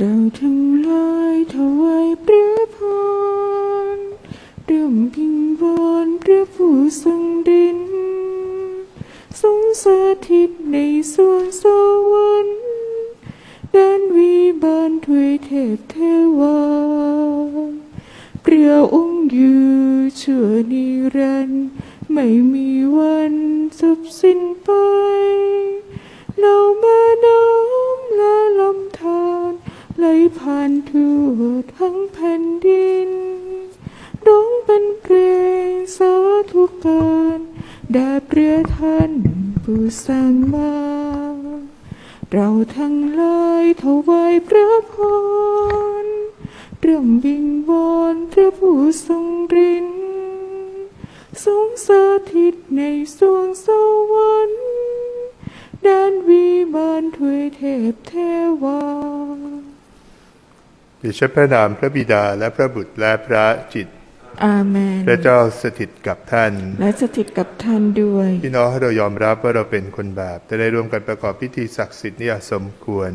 เราทั้งหลายถวายพระพรเริ่มพิงวอนพระผู้ทรงดิน ทรงสถิตในสวงสวรรค์ด้านวิบาลถวยเทพเทวาเปรียองค์อยู่ชั่วนิรันดร์ไม่มีวันจบสิ้นไป เรามาน้อมและลำธาร ไหลผ่านทั่วทั้งแผ่นดิน ร้องเป็นเพลงสาธุการแด่เรียท่านผู้สร้างมา เราทั้งหลายถวายพระพรเริ่มวิงวอนพระผู้ทรงรินทรงสถิตในสวงสวรรค์แดนวิมานถวยเทพเทวา ดิฉันพระนามพระบิดาและพระบุตรและพระจิต อาเมน พระเจ้าสถิตกับท่าน และสถิตกับท่านด้วย พี่น้องให้เรายอมรับว่าเราเป็นคนบาปแต่ได้ร่วมกันประกอบพิธีศักดิ์สิทธิ์นี่สมควร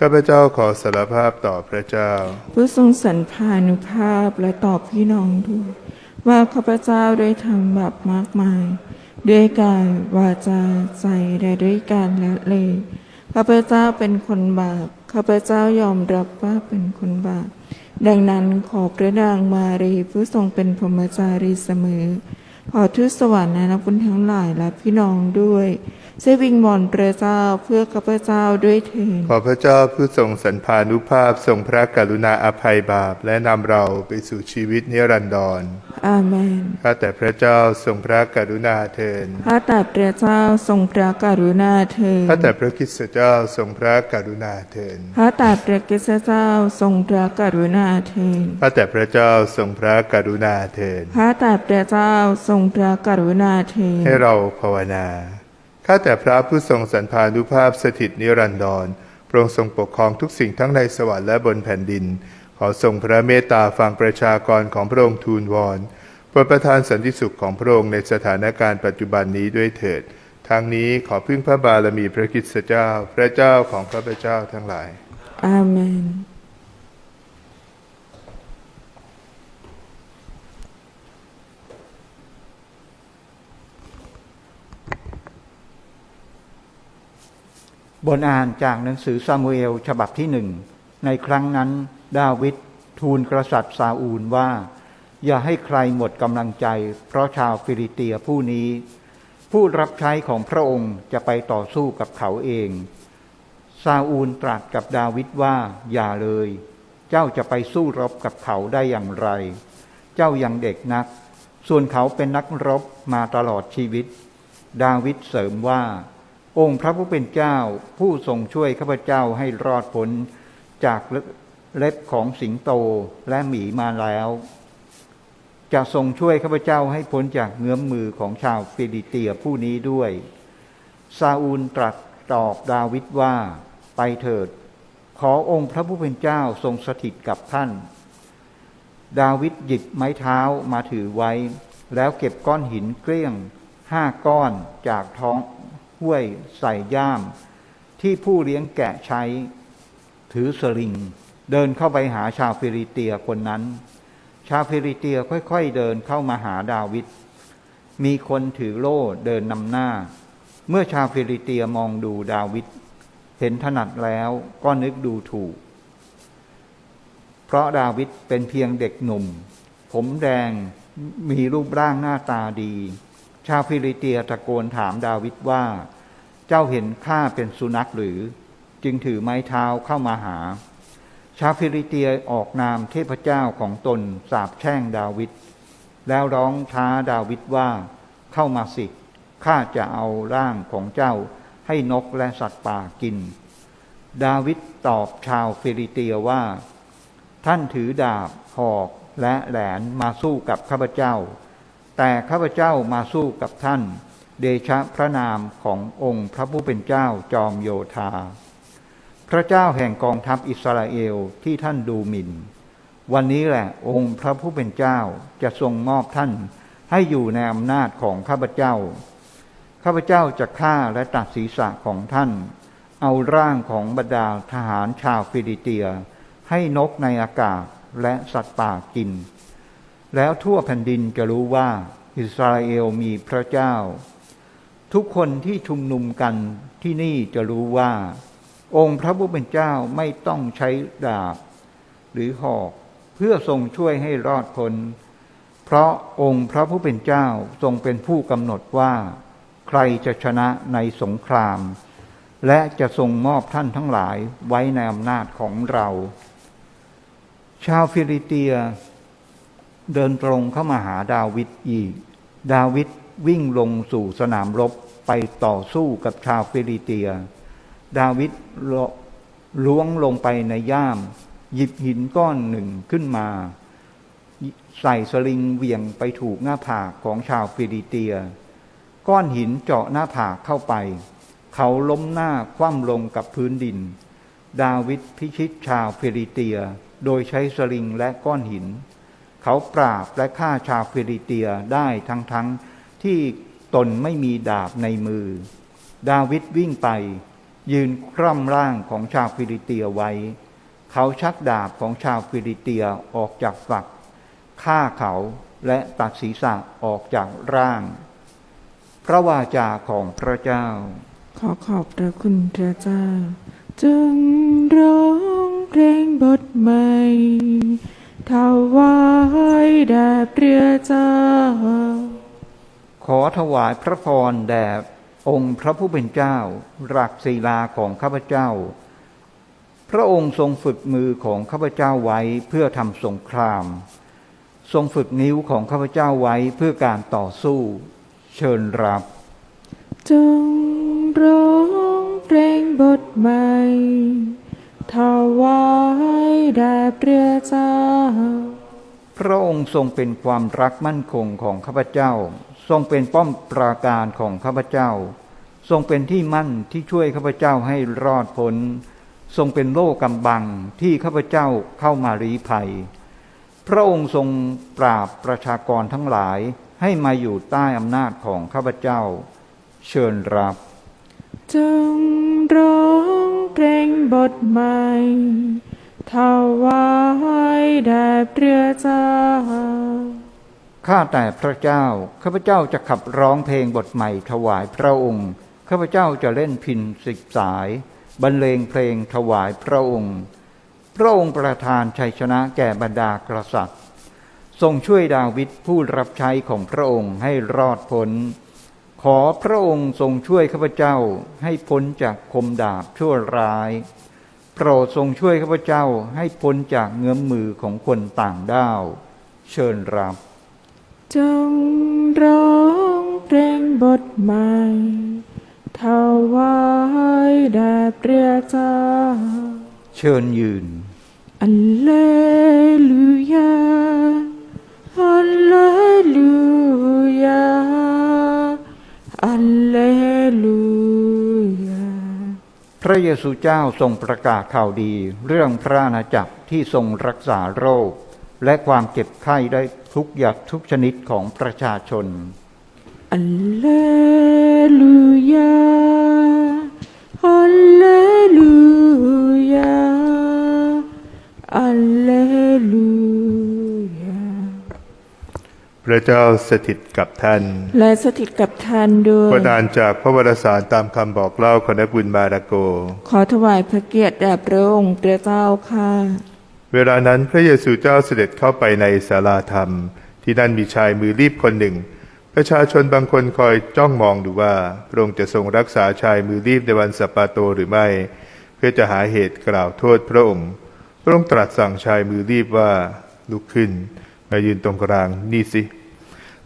ข้าพเจ้าขอสารภาพต่อพระเจ้า ผู้ทรงสรรพานุภาพและตอบพี่น้องด้วยว่าข้าพเจ้าได้ทำบาปมากมาย ด้วยกายวาจาใจและด้วยการละเลยข้าพเจ้าเป็นคนบาป ข้าพเจ้ายอมรับว่าเป็นคนบาป ดังนั้นขอพระนางมารีผู้ทรงเป็นพรหมจารีเสมอ ขอทูตสวรรค์และนักบุญทั้งหลายและพี่น้องด้วยเสวิงบอนพระเจ้าเพื่อข้าพเจ้าด้วยเถิดขอพระเจ้าผู้ทรงสรรพานุภาพทรงพระกรุณาอภัยบาป และนำเราไปสู่ชีวิตนิรันดร อาเมน ข้าแต่พระเจ้าทรงพระกรุณาเถิดข้าแต่พระเจ้าทรงพระกรุณาเถิดข้าแต่พระคริสตเจ้าทรงพระกรุณาเถิดข้าแต่พระกิสเจ้าทรงพระกรุณาเถิดข้าแต่พระเจ้าทรงพระกรุณาเถิดข้าแต่พระเจ้าทรงพระกรุณาเถิดให้เราภาวนา ข้าแต่พระผู้ทรงสรรพานุภาพสถิตนิรันดรโปรงทรงปกครองทุกสิ่งทั้งในสวรรค์และบนแผ่นดิน ขอทรงพระเมตตาฟังประชากรของพระองค์ทูลวอนโปรดประทานสันติสุขของพระองค์ในสถานการณ์ปัจจุบันนี้ด้วยเถิดทั้งนี้ขอพึ่งพระบารมีพระคริสตเจ้า พระเจ้าของข้าพเจ้าทั้งหลาย อาเมน บนอ่านจากหนังสือซามูเอลฉบับที่หนึ่ง ในครั้งนั้น ดาวิดทูลกษัตริย์ซาอูลว่า อย่าให้ใครหมดกำลังใจ เพราะชาวฟิลิเตียผู้นี้ ผู้รับใช้ของพระองค์จะไปต่อสู้กับเขาเองซาอูลตรัสกับดาวิดว่า อย่าเลย เจ้าจะไปสู้รบกับเขาได้อย่างไร เจ้ายังเด็กนัก ส่วนเขาเป็นนักรบมาตลอดชีวิต ดาวิดเสริมว่า องค์พระผู้เป็นเจ้าผู้ทรงช่วยข้าพเจ้าให้รอดพ้นจาก เล็บของสิงโตและหมีมาแล้ว จะทรงช่วยข้าพเจ้าให้พ้นจากเงื้อมมือของชาวฟิลิเตียผู้นี้ด้วย ซาอูลตรัสตอบดาวิดว่า ไปเถิด ขอองค์พระผู้เป็นเจ้าทรงสถิตกับท่าน ดาวิดหยิบไม้เท้ามาถือไว้ แล้วเก็บก้อนหินเกลี้ยงห้าก้อนจากท้องห้วยใส่ย่าม ที่ผู้เลี้ยงแกะใช้ ถือสลิง เดินเข้าไปหาชาวฟิลิเตียคนนั้น ชาวฟิลิเตียค่อยๆเดินเข้ามาหาดาวิด มีคนถือโล่เดินนำหน้า เมื่อชาวฟิลิเตียมองดูดาวิดเห็นถนัดแล้วก็นึกดูถูก เพราะดาวิดเป็นเพียงเด็กหนุ่ม ผมแดงมีรูปร่างหน้าตาดี ชาวฟิลิเตียตะโกนถามดาวิดว่า เจ้าเห็นข้าเป็นสุนัขหรือ จึงถือไม้เท้าเข้ามาหา ชาวฟิลิเตียออกนามเทพเจ้าของตนสาบแช่งดาวิดแล้วร้องท้าดาวิดว่าเข้ามาสิข้าจะเอาร่างของเจ้าให้นกและสัตว์ป่ากิน ดาวิดตอบชาวฟิลิเตียว่า ท่านถือดาบหอกและแหลนมาสู้กับข้าพเจ้า แต่ข้าพเจ้ามาสู้กับท่าน เดชะพระนามขององค์พระผู้เป็นเจ้าจอมโยธา พระเจ้าแห่งกองทัพอิสราเอลที่ท่านดูหมิ่น วันนี้แหละองค์พระผู้เป็นเจ้าจะทรงมอบท่านให้อยู่ในอำนาจของข้าพเจ้า ข้าพเจ้าจะฆ่าและตัดศีรษะของท่าน เอาร่างของบรรดาทหารชาวฟิลิเตีย ให้นกในอากาศและสัตว์ป่ากิน แล้วทั่วแผ่นดินจะรู้ว่าอิสราเอลมีพระเจ้า ทุกคนที่ชุมนุมกันที่นี่จะรู้ว่า องค์พระผู้เป็นเจ้าไม่ต้องใช้ดาบ หรือหอกเพื่อทรงช่วยให้รอดพ้นเพราะองค์พระผู้เป็นเจ้าทรงเป็นผู้กำหนดว่า ใครจะชนะในสงคราม และจะทรงมอบท่านทั้งหลายไว้ในอำนาจของเรา ชาวฟิลิเตีย เดินตรงเข้ามาหาดาวิดอีก ดาวิดวิ่งลงสู่สนามรบไปต่อสู้กับชาวฟิลิเตีย ดาวิดล้วงลงไปในย่าม หยิบหินก้อนหนึ่งขึ้นมา ใส่สลิงเหวี่ยงไปถูกหน้าผากของชาวฟิลิเตีย ก้อนหินเจาะหน้าผากเข้าไป เขาล้มหน้าคว่ำลงกับพื้นดิน ดาวิดพิชิตชาวฟิลิเตียโดยใช้สลิงและก้อนหิน เขาปราบและฆ่าชาวฟิลิเตียได้ทั้งๆทที่ตนไม่มีดาบในมือ ดาวิดวิ่งไป ยืนคร่ำร่างของชาวฟิลิเตียไว้ เขาชักดาบของชาวฟิลิเตียออกจากฝักฆ่าเขาและตัดศีรษะออกจากร่าง พระวาจาของพระเจ้า ขอขอบพระคุณพระเจ้า จึงร้องเพลงบทใหม่ถวายแด่พระเจ้า ขอถวายพระพรแด่ องค์พระผู้เป็นเจ้ารักศีลาของข้าพเจ้า พระองค์ทรงฝึกมือของข้าพเจ้าไว้เพื่อทำสงคราม ทรงฝึกนิ้วของข้าพเจ้าไว้เพื่อการต่อสู้ เชิญรับ จงร้องเพลงบทใหม่ถวายแด่พระเจ้า พระองค์ทรงเป็นความรักมั่นคงของข้าพเจ้า ทรงเป็นป้อมปราการของข้าพเจ้า ทรงเป็นที่มั่นที่ช่วยข้าพเจ้าให้รอดพ้น ทรงเป็นโล่กำบังที่ข้าพเจ้าเข้ามารีภัย พระองค์ทรงปราบประชากรทั้งหลายให้มาอยู่ใต้อำนาจของข้าพเจ้า เชิญรับ จงร้องเพลงบทใหม่ถวายแด่พระเจ้า ข้าแต่พระเจ้า ข้าพเจ้าจะขับร้องเพลงบทใหม่ถวายพระองค์ ข้าพเจ้าจะเล่นพินสิบสาย บรรเลงเพลงถวายพระองค์ พระองค์ประทานชัยชนะแก่บรรดากษัตริย์ ทรงช่วยดาวิดผู้รับใช้ของพระองค์ให้รอดพ้น ขอพระองค์ทรงช่วยข้าพเจ้าให้พ้นจากคมดาบชั่วร้าย โปรดทรงช่วยข้าพเจ้าให้พ้นจากเงื้อมมือของคนต่างด้าว เชิญรับ จงร้องเพลงบทใหม่ถวายแด่พระเจ้า เชิญยืนอัลเลลูยาอัลเลลูยาอัลเลลูยาพระเยซูเจ้าทรงประกาศข่าวดีเรื่องพระอาณาจักรที่ทรงรักษาโรค และความเจ็บไข้ได้ทุกอย่างทุกชนิดของประชาชนอัลเลลูยาอัลเลลูยาอัลเลลูยาพระเจ้าสถิตกับท่าน และสถิตกับท่านด้วยประทานจากพระวรสารตามคำบอกเล่าของนักบุญมาราโก ขอถวายพระเกียรติแด่พระองค์พระเจ้าค่ะ เวลานั้นพระเยซูเจ้าเสด็จเข้าไปในศาลาธรรม ที่นั่นมีชายมือรีบคนหนึ่ง ประชาชนบางคนคอยจ้องมองดูว่าพระองค์จะทรงรักษาชายมือรีบในวันสัปปาโตหรือไม่ เพื่อจะหาเหตุกล่าวโทษพระองค์ พระองค์ตรัสสั่งชายมือรีบว่าลุกขึ้นมายืนตรงกลางนี่สิ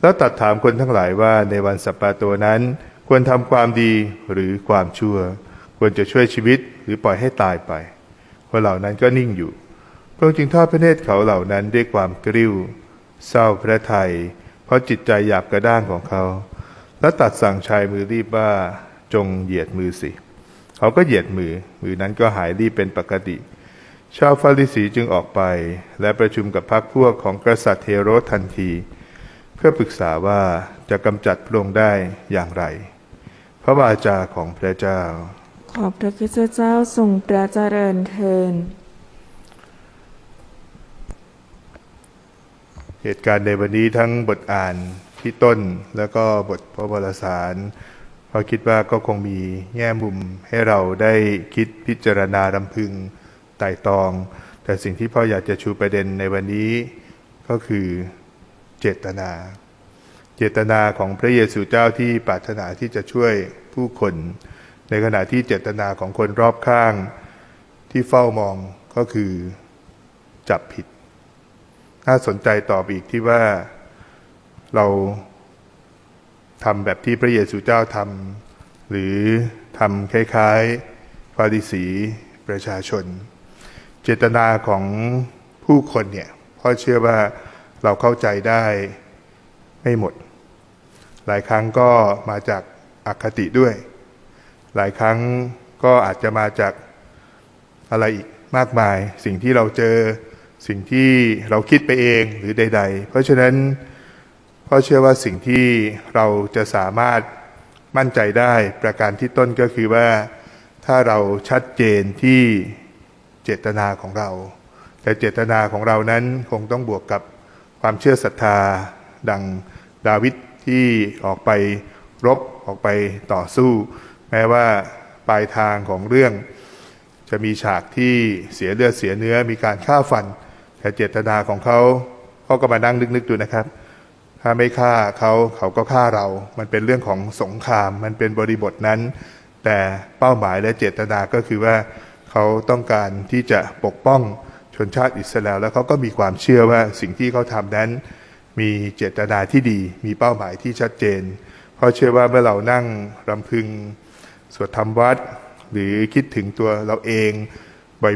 แล้วตรัดถามคนทั้งหลายว่าในวันสัปปาโตนั้น ควรทำความดีหรือความชั่ว ควรจะช่วยชีวิตหรือปล่อยให้ตายไปคนเหล่านั้นก็นิ่งอยู่ พระองค์จึงทอดพระเนตรเขาเหล่านั้นด้วยความกริ้ว เศร้าพระทัยเพราะจิตใจหยาบกระด้างของเขา แล้วตัดสั่งชายมือรีบว่าจงเหยียดมือสิเขาก็เหยียดมือ มือนั้นก็หายรีบเป็นปกติ ชาวฟาริสีจึงออกไป และประชุมกับพรรคพวกของกษัตริย์เทโรสทันที เพื่อปรึกษาว่าจะกำจัดพระองค์ได้อย่างไร พระวาจาของพระเจ้า ขอบพระคุณเจ้าทรงพระเจริญเทิน เหตุการณ์ในวันนี้ทั้งบทอ่านที่ต้น แล้วก็บทพระวรสารเพราะคิดว่าก็คงมีแง่มุมให้เราได้คิดพิจารณารำพึงไต่ตอง แต่สิ่งที่พ่ออยากจะชูประเด็นในวันนี้ก็คือเจตนา เจตนาของพระเยซูเจ้าที่ปรารถนาที่จะช่วยผู้คน ในขณะที่เจตนาของคนรอบข้างที่เฝ้ามองก็คือจับผิด น่าสนใจต่อไปอีกที่ว่าเราทำแบบที่พระเยซูเจ้าทำหรือทำคล้ายๆฟาริสีประชาชน เจตนาของผู้คนเนี่ยพ่อเชื่อว่าเราเข้าใจได้ไม่หมด หลายครั้งก็มาจากอคติด้วย หลายครั้งก็อาจจะมาจากอะไรอีกมากมาย สิ่งที่เราเจอ สิ่งที่เราคิดไปเองหรือใด ๆ เพราะฉะนั้นพ่อเชื่อว่าสิ่งที่เราจะสามารถมั่นใจได้ประการที่ต้นก็คือว่าถ้าเราชัดเจนที่เจตนาของเรา แต่เจตนาของเรานั้นคงต้องบวกกับความเชื่อศรัทธาดังดาวิดที่ออกไปรบออกไปต่อสู้ แม้ว่าปลายทางของเรื่อง จะมีฉากที่เสียเลือดเสียเนื้อมีการฆ่าฟัน แต่เจตนาของเขาเขาก็มานั่งนึกๆดูนะครับ ถ้าไม่ฆ่าเขาเขาก็ฆ่าเรา มันเป็นเรื่องของสงคราม มันเป็นบริบทนั้น แต่เป้าหมายและเจตนาก็คือว่าเขาต้องการที่จะปกป้องชนชาติอิสราเอลแล้วเขาก็มีความเชื่อว่าสิ่งที่เขาทำนั้น มีเจตนาที่ดี มีเป้าหมายที่ชัดเจน เพราะเชื่อว่าเมื่อเรานั่งรำพึงสวดธรรมวัด หรือคิดถึงตัวเราเอง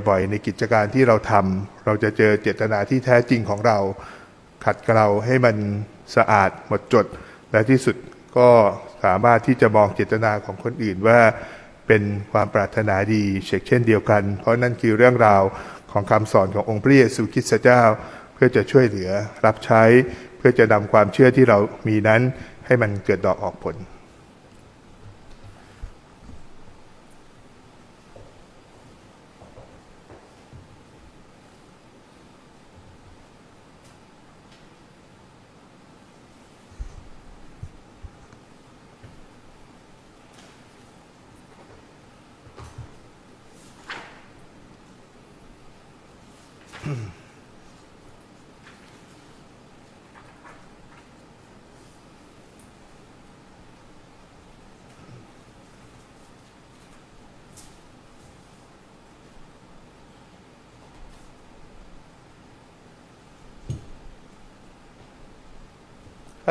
บ่อยๆ ในกิจการที่เราทำ เราจะเจอเจตนาที่แท้จริงของเรา ขัดเกลาให้มันสะอาดหมดจด และที่สุดก็สามารถที่จะมองเจตนาของคนอื่นว่าเป็นความปรารถนาดีเช่นเช่นเดียวกัน เพราะนั่นคือเรื่องราวของคำสอนขององค์พระเยซูคริสต์เจ้า เพื่อจะช่วยเหลือรับใช้ เพื่อจะนำความเชื่อที่เรามีนั้นให้มันเกิดดอกออกผล ข้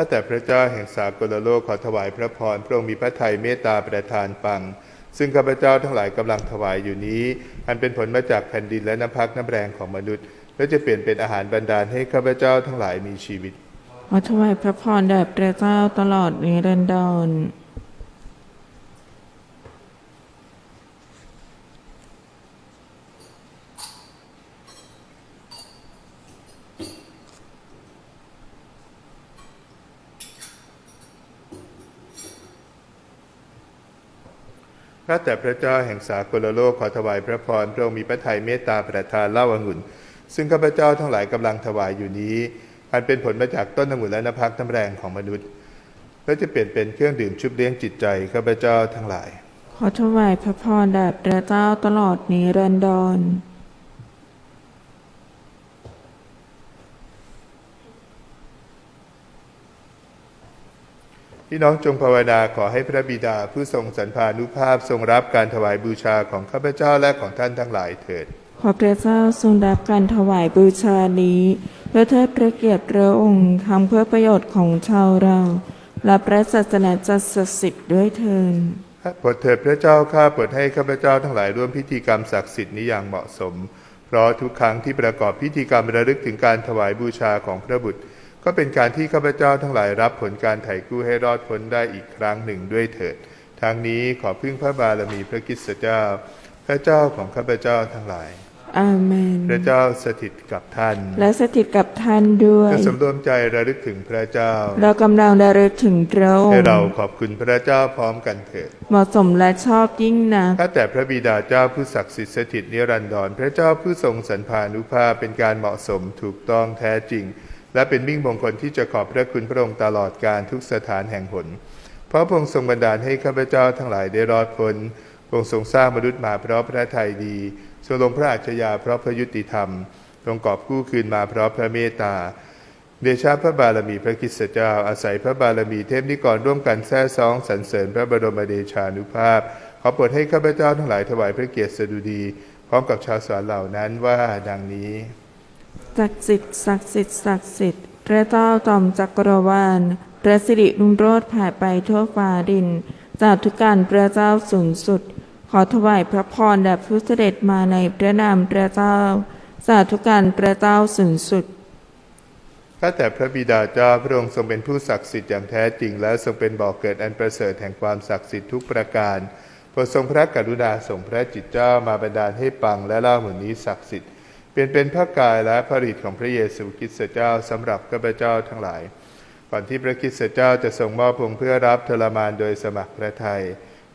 าแต่พระเจ้าแห่งสากลโลกขอถวายพระพรพระองค์มีพระทัยเมตตาประทานฟัง ซึ่งข้าพเจ้าทั้งหลายกำลังถวายอยู่นี้ อันเป็นผลมาจากแผ่นดินและน้ำพักน้ำแรงของมนุษย์ และจะเปลี่ยนเป็นอาหารบรรดาลให้ข้าพเจ้าทั้งหลายมีชีวิตขอถวายพระพรแด่พระเจ้าตลอดนิรันดร ข้าแต่พระเจ้าแห่งสากลโลกขอถวายพระพรพระองค์มีพระทัยเมตตาประทานเล่าองุ่น ซึ่งข้าพเจ้าทั้งหลายกำลังถวายอยู่นี้อันเป็นผลมาจากต้นองุ่นและน้ำพักน้ำแรงของมนุษย์ และจะเปลี่ยนเป็นเครื่องดื่มชุบเลี้ยงจิตใจข้าพเจ้าทั้งหลาย ขอถวายพระพรแด่พระเจ้าตลอดนิรันดร พี่น้องจงภาวนาขอให้พระบิดาผู้ทรงสรรพานุภาพทรงรับการถวายบูชาของข้าพเจ้าและของท่านทั้งหลายเถิด ขอพระเจ้าทรงรับการถวายบูชานี้เพื่อเทิดพระเกียรติพระองค์ทำเพื่อประโยชน์ของชาวเรา และพระศาสนาจักรศักดิ์สิทธิ์ด้วยเทินโปรดเถิดพระเจ้าข้าโปรดให้ข้าพเจ้าทั้งหลายร่วมพิธีกรรมศักดิ์สิทธิ์นี้อย่างเหมาะสม เพราะทุกครั้งที่ประกอบพิธีกรรมระลึกถึงการถวายบูชาของพระบุตร ก็เป็นการที่ข้าพเจ้าทั้งหลายรับผลการไถ่กู้ให้รอดพ้นได้อีกครั้งหนึ่งด้วยเถิดทางนี้ขอพึ่งพระบารมีพระคริสตเจ้า พระเจ้าของข้าพเจ้าทั้งหลายขอาเมน พระเจ้าสถิตกับท่าน และสถิตกับท่านด้วยเพื่อสำรวมใจระลึกถึงพระเจ้า เรากำลังระลึกถึงพระองให้ค์เราขอบคุณพระเจ้าพร้อมกันเถิด เหมาะสมและชอบยิ่งนักข้าแต่พระบิดาเจ้าผู้ศักดิ์สิทธิ์สถิตนิรันดร พระเจ้าผู้ทรงสรรพานุภาพเป็นการเหมาะสมถูกต้องแท้จริง และเป็นมิ่งมงคลที่จะขอบพระคุณพระองค์ตลอดการทุกสถานแห่งหน เพราะพระองค์ทรงบันดาลให้ข้าพเจ้าทั้งหลายได้รอดพ้นพระองค์ทรงสร้างมนุษย์มาเพราะพระทัยดี ทรงลงพระอัจฉริยะเพราะพระยุติธรรมทรงกอบกู้คืนมาเพราะพระเมตตา เดชะพระบารมีพระคริสตเจ้า อาศัยพระบารมีเทพนิกรร่วมกันแท้ซองสรรเสริญพระบรมเดชานุภาพ ขอโปรดให้ข้าพเจ้าทั้งหลายถวายพระเกียรติสดุดี พร้อมกับชาวสวนเหล่านั้นว่าดังนี้ ศักดิ์สิทธิ์ศักดิ์สิทธิ์ศักดิ์สิทธิ์พระเจ้าตอมจักรวาลพระสิริรุ่งโรจน์ผ่ายไปทั่วฟ้าดิน จากทุกการพระเจ้าสูงสุด ขอถวายพระพรแด่ผู้เสด็จมาในพระนามพระเจ้าสาธุการพระเจ้าสูงสุดข้าแต่พระบิดาเจ้าพระองค์ทรงเป็นผู้ศักดิ์สิทธิ์อย่างแท้จริง และทรงเป็นบ่อกเกิดอันประเสริฐแห่งความศักดิ์สิทธิ์ทุกประการโปรดทรงพระกรุณาส่งพระจิตเจ้ามาบันดาลให้ปังและเล่าเหมุนนี้ศักดิ์สิทธิ์ เป็นเป็นพระกายและพระฤทธิ์ของพระเยซูคริสต์เจ้าสำหรับข้าพเจ้าทั้งหลาย ก่อนที่พระคริสต์เจ้าจะทรงมอบพงเพื่อรับทรมานโดยสมัครพระทัย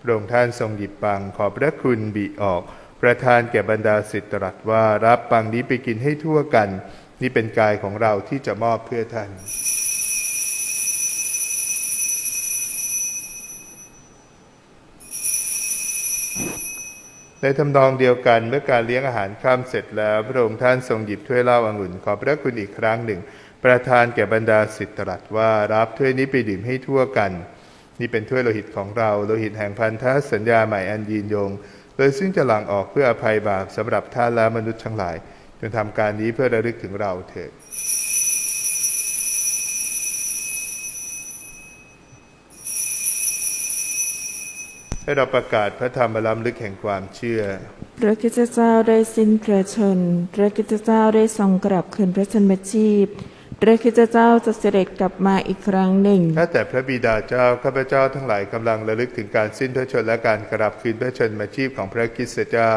พระองค์ท่านทรงหยิบปังขอบพระคุณบีออก ประทานแก่บรรดาสิทธิ์ตรัสว่ารับปังนี้ไปกินให้ทั่วกัน นี่เป็นกายของเราที่จะมอบเพื่อท่าน ในทำนองเดียวกันเมื่อการเลี้ยงอาหารข้ามเสร็จแล้วพระองค์ท่านทรงหยิบถ้วยเหล้าองุ่นขอบพระคุณอีกครั้งหนึ่ง ประทานแก่บรรดาสิทธิ์ตรัสว่ารับถ้วยนี้ไปดื่มให้ทั่วกัน นี่เป็นถ้วยโลหิตของเราโลหิตแห่งพันธสัญญาใหม่อันยืนยง โดยซึ่งจะหลั่งออกเพื่ออภัยบาปสำหรับท่านและมนุษย์ทั้งหลายจงทำการนี้เพื่อระลึกถึงเราเถิด ให้เราประกาศพระธรรมล้ำลึกแห่งความเชื่อ พระกิตเจ้าได้สิ้นพระชน พระกิตเจ้าได้ทรงกลับคืนพระชนมชีพ พระกิตเจ้าจะเสด็จกลับมาอีกครั้งหนึ่ง ข้าแต่พระบิดาเจ้าข้าพเจ้าทั้งหลายกำลังระลึกถึงการสิ้นพระชนม์และการกลับคืนพระชนมาชีพของพระคริสตเจ้า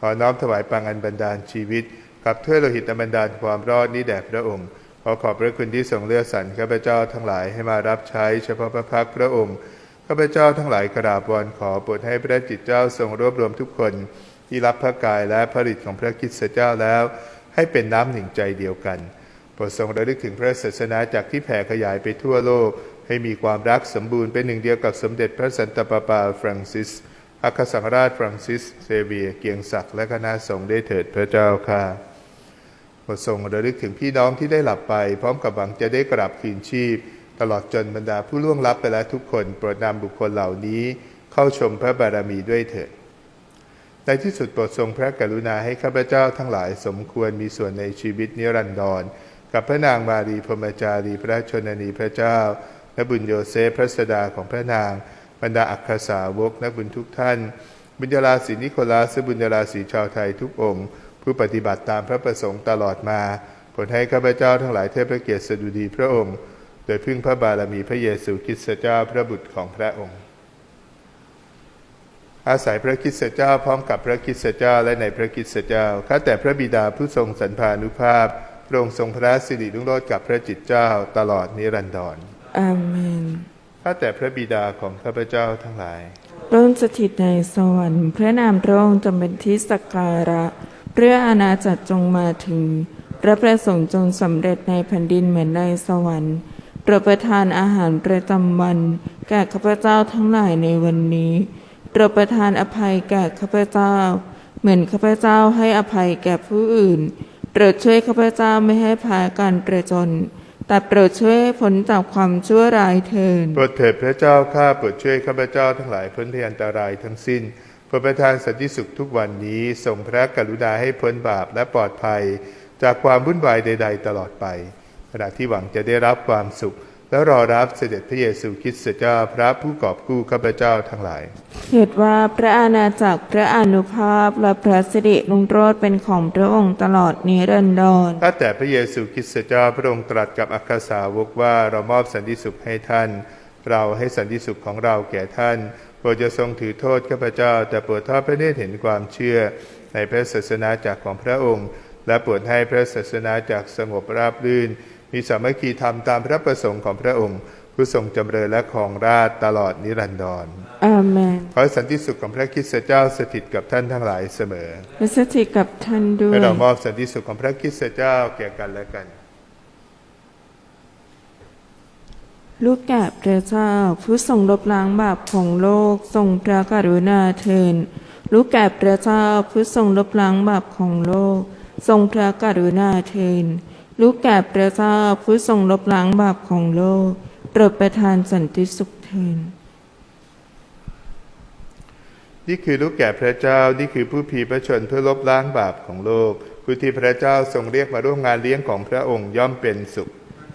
ขอน้อมถวายปังอันบันดาลชีวิต กับถ้วยโลหิตอันบันดาลความรอดนี้แด่พระองค์ ขอขอบพระคุณที่ทรงเลือกสรรข้าพเจ้าทั้งหลายให้มารับใช้ เฉพาะพระพักตร์พระองค์ ข้าพเจ้าทั้งหลายกราบวอนขอโปรดให้พระจิตเจ้าทรงรวบรวมทุกคน ที่รับพระกายและพระฤทธิ์ของพระคริสตเจ้าแล้ว ให้เป็นน้ำหนึ่งใจเดียวกันโปรดทรงระลึกถึงพระศาสนาจากที่แผ่ขยายไปทั่วโลก ให้มีความรักสมบูรณ์เป็นหนึ่งเดียวกับสมเด็จพระสันตะปาปาฟรังซิสอัครสังราชฟรังซิสเซเวียเกียงศักดิ์และคณะสงฆ์ได้เถิดพระเจ้าค่ะโปรดทรงระลึกถึงพี่น้องที่ได้หลับไป พร้อมกับหวังจะได้กลับคืนชีพ ตลอดจนบรรดาผู้ล่วงลับไปแล้วทุกคนโปรดนำบุคคลเหล่านี้เข้าชมพระบารมีด้วยเถิด ในที่สุดโปรดทรงพระกรุณาให้ข้าพเจ้าทั้งหลายสมควรมีส่วนในชีวิตนิรันดร กับพระนางมารีพรมจารีพระชนนีพระเจ้าและบุญโยเซฟพระสดาของพระนาง บรรดาอัครสาวกนักบุญทุกท่าน บุญญาลาศีนิโคลัสและบุญญาลาศีชาวไทยทุกองค์ ผู้ปฏิบัติตามพระประสงค์ตลอดมาโปรดให้ข้าพเจ้าทั้งหลายเทพพระเกียรติสดุดีพระองค์ โดยพึ่งพระบารมีพระเยซูคริสต์เจ้าพระบุตรของพระองค์ อาศัยพระคริสต์เจ้าพร้อมกับพระคริสต์เจ้าและในพระคริสต์เจ้าข้าแต่พระบิดาผู้ทรงสรรพานุภาพพระองค์ทรงพระสิริรุ่งโรจน์กับพระจิตเจ้าตลอดนิรันดรอาเมนข้าแต่พระบิดาของข้าพเจ้าทั้งหลายพระองค์สถิตในสวรรค์พระนามพระองค์จงเป็นที่สักการะเพื่ออาณาจักรจงมาถึงพระประสงค์จงสำเร็จในแผ่นดินเหมือนในสวรรค์โป รดประทานอาหารประจำวัน แก่ข้าพเจ้าทั้งหลายในวันนี้โปรดประทานอภัยแก่ข้าพเจ้า เหมือนข้าพเจ้าให้อภัยแก่ผู้อื่นโปรดช่วยข้าพเจ้าไม่ให้พาการประจนแต่โปรดช่วยให้พ้นจากความชั่วร้ายเถิดโปรดเถิดพระเจ้าข้าโปรดช่วยข้าพเจ้าทั้งหลายพ้นพยันตรายทั้งสิ้นโปรดประทานสันติสุขทุกวันนี้ทรงพระกรุณาให้พ้นบาปและปลอดภัย จากความวุ่นวายใด ๆ ตลอดไป ขณะที่หวังจะได้รับความสุข และรอรับเสด็จพระเยซูคริสต์เจ้าพระผู้กอบกู้ข้าพเจ้าทั้งหลาย เหตุว่าพระอาณาจักรพระอานุภาพและพระสิริลุงโรจน์เป็นของพระองค์ตลอดนิรันดรข้าแต่พระเยซูคริสต์เจ้าพระองค์ตรัสกับอัครสาวกว่าเรามอบสันติสุขให้ท่าน เราให้สันติสุขของเราแก่ท่านโปรดจะทรงถือโทษข้าพเจ้า แต่โปรดทอดพระเนตรเห็นความเชื่อในพระศาสนาจักรของพระองค์ และโปรดให้พระศาสนาจักรสงบราบรื่น มีสามัคคีธรรมตามพระประสงค์ของพระองค์ ผู้ทรงจำเริญและครองราชย์ตลอดนิรันดรอาเมนขอให้สันติสุขของพระคริสตเจ้าสถิตกับท่านทั้งหลายเสมอและสถิตกับท่านด้วให้ยเรามอบสันติสุขของพระคริสตเจ้าแก่กันและกัน ลูกแก่พระเจ้าผู้ทรงลบล้างบาปของโลกทรงพระกรุณาเทินลูกแก่พระเจ้าผู้ทรงลบล้างบาปของโลก ทรงพระกรุณาเทิน ลูกแก่พระเจ้าผู้ทรงลบล้างบาปของโลกโปรดประทานสันติสุขเทินนี่คือลูกแก่พระเจ้านี่คือผู้พีพระชนเพื่อลบล้างบาปของโลกผู้ที่พระเจ้าทรงเรียกมาร่วมงานเลี้ยงของพระองค์ย่อมเป็นสุข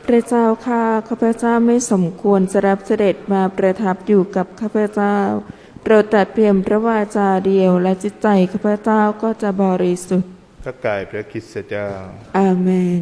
พระเจ้าข้าข้าพเจ้าไม่สมควรจะรับเสด็จมาประทับอยู่กับข้าพเจ้าโปรดแต่เพียงพระวาจาเดียวและจิตใจข้าพเจ้าก็จะบริสุทธิ์พระกายพระคริสตเจ้า อาเมน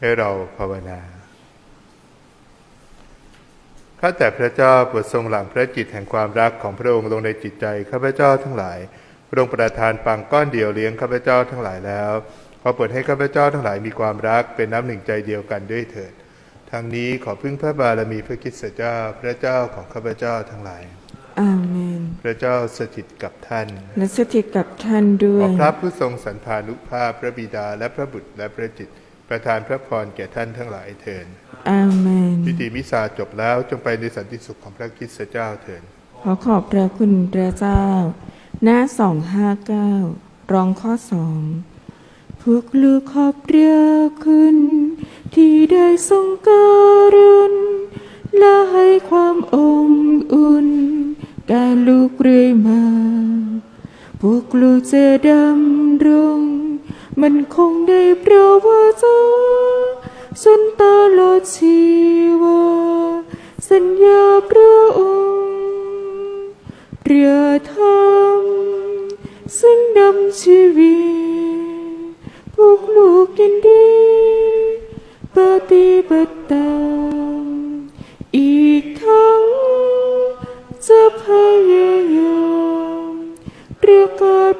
ให้เราภาวนาข้าแต่พระเจ้าโปรดทรงหลั่งพระจิตแห่งความรักของพระองค์ลงในจิตใจข้าพเจ้าทั้งหลายพระองค์ประทานปังก้อนเดียวเลี้ยงข้าพเจ้าทั้งหลายแล้วขอโปรดให้ข้าพเจ้าทั้งหลายมีความรักเป็นน้ำหนึ่งใจเดียวกันด้วยเถิดทางนี้ขอพึ่งพระบารมีพระคริสตเจ้าพระเจ้าของข้าพเจ้าทั้งหลาย อาเมน พระเจ้าสถิตกับท่าน และสถิตกับท่านด้วขอยพระผู้ทรงสันพานุภาพพระบิดาและพระบุตรและพระจิต ประทานพระพรแก่ท่านทั้งหลายเถิดอาเมน พิธีมิสาจบแล้วจงไปในสันติสุขของพระคริสตเจ้าเถิดขอขอบพระคุณพระเจ้า หน้าสองห้าเก้าร้องข้อสองพวกลูกขอบเรียคุณ ที่ได้ทรงการุณและให้ความอบอุ่นแก่ลูกเรื่อยมา พวกลูกจะดำรง มันคงได้พระวาจาสันตลอชีวาสัญญาพระองค์เรือธรรมซึ่งดำชีวิตพวกลูกยินดีปฏิบัติตามอีกทั้งจะพยายามเระกาศ